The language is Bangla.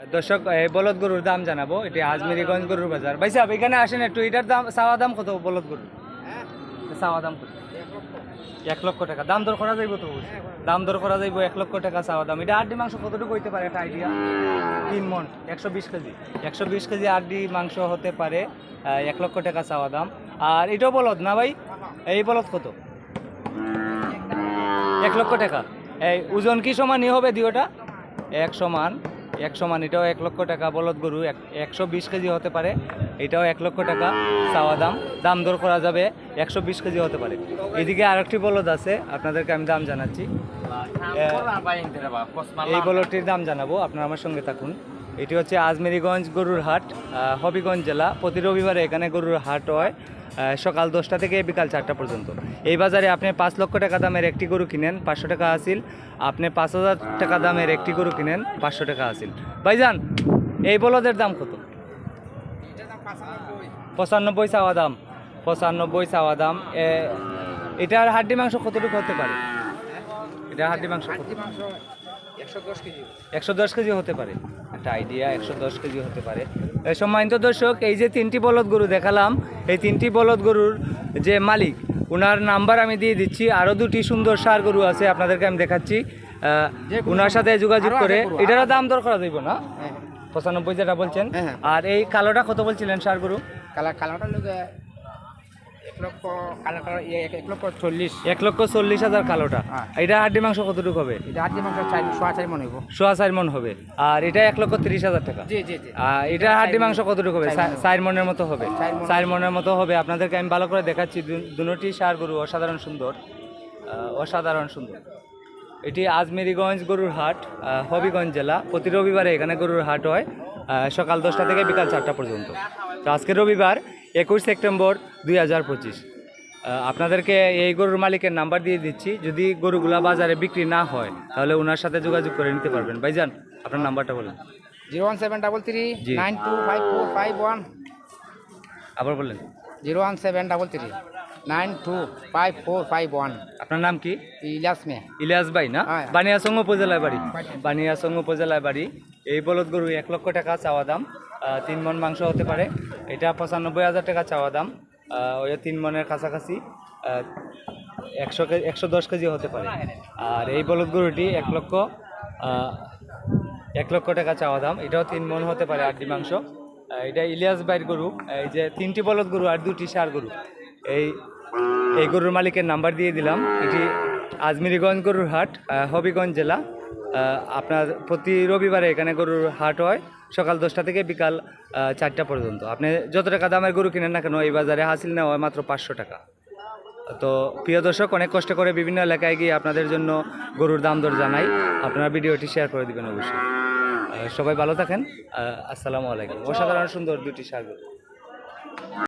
দর্শক বলদ গরুর দাম জানাব। এটি আজমেরিগঞ্জ গরুর বাজার। ভাই সাহেব এখানে আসেন একটু এটার দাম চাওয়া দাম কত বলদ গরুর? চাওয়া দাম কত? এক লক্ষ টাকা। দাম দর করা যাইব তো দাম দর করা যাইব এক লক্ষ টাকা চাওয়া দাম। এটা আড্ডি মাংস কতটুকু হইতে পারে? একটা আইডিয়া তিন মন একশো বিশ কেজি। একশো বিশ কেজি আড্ডি মাংস হতে পারে এক লক্ষ টাকা চাওয়া দাম। আর এটাও বলদ না ভাই? এই বলদ কত? এক লক্ষ টাকা। এই ওজন কি সমানই হবে দিওটা এক সমান। এক মান এটাও এক লক্ষ টাকা। বলদ গরু এক একশো বিশ কেজি হতে পারে এটাও এক লক্ষ টাকা চাওয়া দাম। দাম দর করা যাবে একশো বিশ কেজি হতে পারে। এদিকে আরেকটি বলদ আছে আপনাদেরকে আমি দাম জানাচ্ছি। এই বলদটির দাম জানাব আপনারা আমার সঙ্গে থাকুন। এটি হচ্ছে আজমেরিগঞ্জ গরুর হাট হবিগঞ্জ জেলা। প্রতি রবিবারে এখানে গরুর হাট হয়। সকাল দশটা থেকে বিকাল চারটা পর্যন্ত। এই বাজারে আপনি পাঁচ লক্ষ টাকা দামের একটি গরু কিনেন, পাঁচশো টাকা আসিল আপনি পাঁচ হাজার টাকা দামের একটি গরু কিনেন, পাঁচশো টাকা আসিল ভাইজান, এই বলদের দাম কত? পঁচানব্বই চাওয়া দাম। পঁচানব্বই চাওয়া দাম। এটার হাড্ডি মাংস কতটুকু হতে পারে? এটা হাড্ডি মাংস? একশো দশ কেজি। হতে পারে। একটা আইডিয়া একশো দশ কেজি হতে পারে। সম্মানিত দর্শক এই যে তিনটি বলদ গরু দেখালাম এই তিনটি বলদ গরুর যে মালিক ওনার নাম্বার আমি দিয়ে দিচ্ছি। আরও দুটি সুন্দর সার গরু আছে আপনাদেরকে আমি দেখাচ্ছি। ওনার সাথে যোগাযোগ করে। এটারও দাম দর করা যাইব না? পঁচানব্বই যেটা বলছেন। হ্যাঁ। আর এই কালোটা কত বলছিলেন সার গরু? লোকে এক লক্ষ কালার কালার এক- এক লক্ষ চল্লিশ। এক লক্ষ চল্লিশ হাজার কালোটা। এটা হাড্ডি মাংস কতটুকু হবে? এটা হাত মাংস চার সোয়া চারি মনে হইব। সোয়া চার মন হবে। আর এটা এক লক্ষ তিরিশ হাজার টাকা। জি জি জি। এটা হাড্ডি মাংস কতটুকু হবে? চার মনের। মতো হবে। চার মনের। মতো হবে। আপনাদেরকে আমি ভালো করে দেখাচ্ছি। দুটি সার গরু অসাধারণ সুন্দর। অসাধারণ সুন্দর। এটি আজমেরিগঞ্জ গরুর হাট হবিগঞ্জ জেলা। প্রতি রবিবারে এখানে গরুর হাট হয় সকাল দশটা থেকে বিকাল চারটা পর্যন্ত। তো আজকে রবিবার একুশ সেপ্টেম্বর দুই হাজার পঁচিশ। আপনাদেরকে এই গরুর মালিকের নাম্বার দিয়ে দিচ্ছি। যদি গরুগুলা বাজারে বিক্রি না হয় তাহলে ওনার সাথে যোগাযোগ করে নিতে পারবেন। ভাইজান আপনার নাম্বারটা বলুন। Zero one seven double three. Nine two five four five one. আবার বললেন। Zero one seven double three nine two five four five one. আপনার নাম কি? ইলাস মে ইলিয়াস ভাই না? হ্যাঁ। বানিয়াসং উপজেলায় বাড়ি। বানিয়াসং উপজেলায় বাড়ি। এই বলদ গরু এক লক্ষ টাকা চাওয়া দাম। তিন মন মাংস হতে পারে। এটা পঁচানব্বই হাজার টাকা চাওয়া দাম। ওই তিন মনের কাছাকাছি একশো একশো দশ কেজি হতে পারে। আর এই বলদ গরুটি এক লক্ষ এক লক্ষ টাকা চাওয়া দাম। এটাও তিন মন হতে পারে আড্ডি মাংস। এটা ইলিয়াস বাইর গরু। এই যে তিনটি বলদ গরু আর দুটি সার গরু। এই এই গরুর মালিকের নাম্বার দিয়ে দিলাম। এটি আজমিরিগঞ্জ গরুর হাট হবিগঞ্জ জেলা। আপনার প্রতি রবিবারে এখানে গরুর হাট হয়। সকাল দশটা থেকে বিকাল চারটা পর্যন্ত। আপনি যত টাকা দামের গরু কিনেন না কেন, এই বাজারে হাসিল নেওয়া হয় মাত্র পাঁচশো টাকা। তো প্রিয় দর্শক, অনেক কষ্ট করে বিভিন্ন এলাকায় গিয়ে আপনাদের জন্য গরুর দাম দর জানাই। আপনারা ভিডিওটি শেয়ার করে দেবেন অবশ্যই। সবাই ভালো থাকেন। আসসালামু আলাইকুম। অসাধারণ সুন্দর দুটি সার